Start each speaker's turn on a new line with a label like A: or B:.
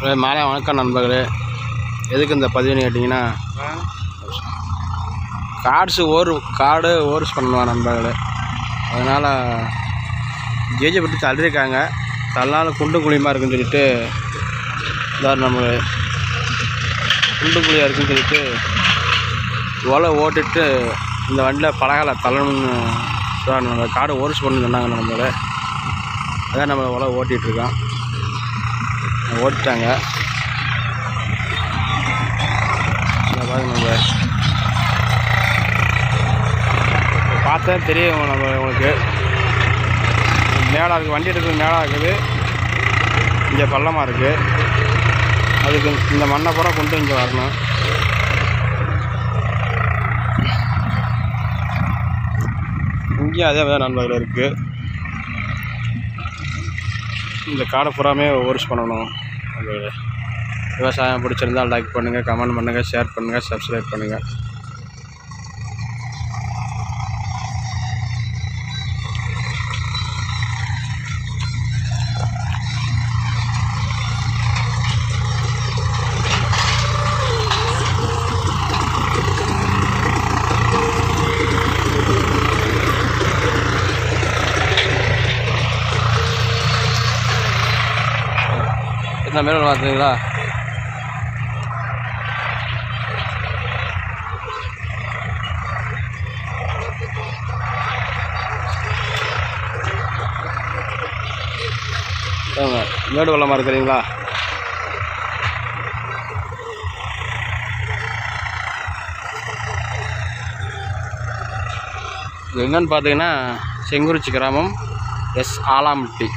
A: அஹ் மாலை வணக்கம் நண்பர்களே. எதுக்கு இந்த பதிவுன்னு கேட்டிங்கன்னா கார்ட்ஸு ஓர் கார்டு ஓர்ஸ் பண்ணுவான் நண்பர்களே? அதனால் ஜேஜை பற்றி தள்ளியிருக்காங்க. தள்ளாலும் குண்டு குழியமாக இருக்குன்னு சொல்லிட்டு இதாக நம்ம குண்டு குழியாக இருக்குன்னு சொல்லிட்டு ஒலை ஓட்டிட்டு இந்த வண்டியில் பலகால தள்ளணும்னு சொல்கிறாங்க நம்ம காடு ஓர்ஸ் பண்ணு சொன்னாங்க நம்மளை அதான் நம்ம ஒலை ஓட்டிகிட்ருக்கோம் ஓட்டிட்டாங்க. பாருங்க நம்ம. பார்த்தா தெரியும் நம்ம உங்களுக்கு. மேடாக இருக்குது வண்டி எடுக்கிறது மேடாக இருக்குது. இங்கே பள்ளமாக இருக்குது அதுக்கு இந்த மண்ணை பூரா கொண்டு இங்கே வரணும். இங்கேயும் அதே மாதிரி நண்பர்கள் இருக்குது இந்த காடை பூராமே ஓரிஸ் பண்ணணும். அது விவசாயம் பிடிச்சிருந்தால் லைக் பண்ணுங்கள் கமெண்ட் பண்ணுங்கள் ஷேர் பண்ணுங்கள் சப்ஸ்கிரைப் பண்ணுங்கள் என்ன மேலே பார்த்துங்களா மேடு வெள்ளமாக இருக்கிறீங்களா எங்கன்னு பார்த்தீங்கன்னா செங்குறிச்சி கிராமம் எஸ் ஆலாம்பட்டி.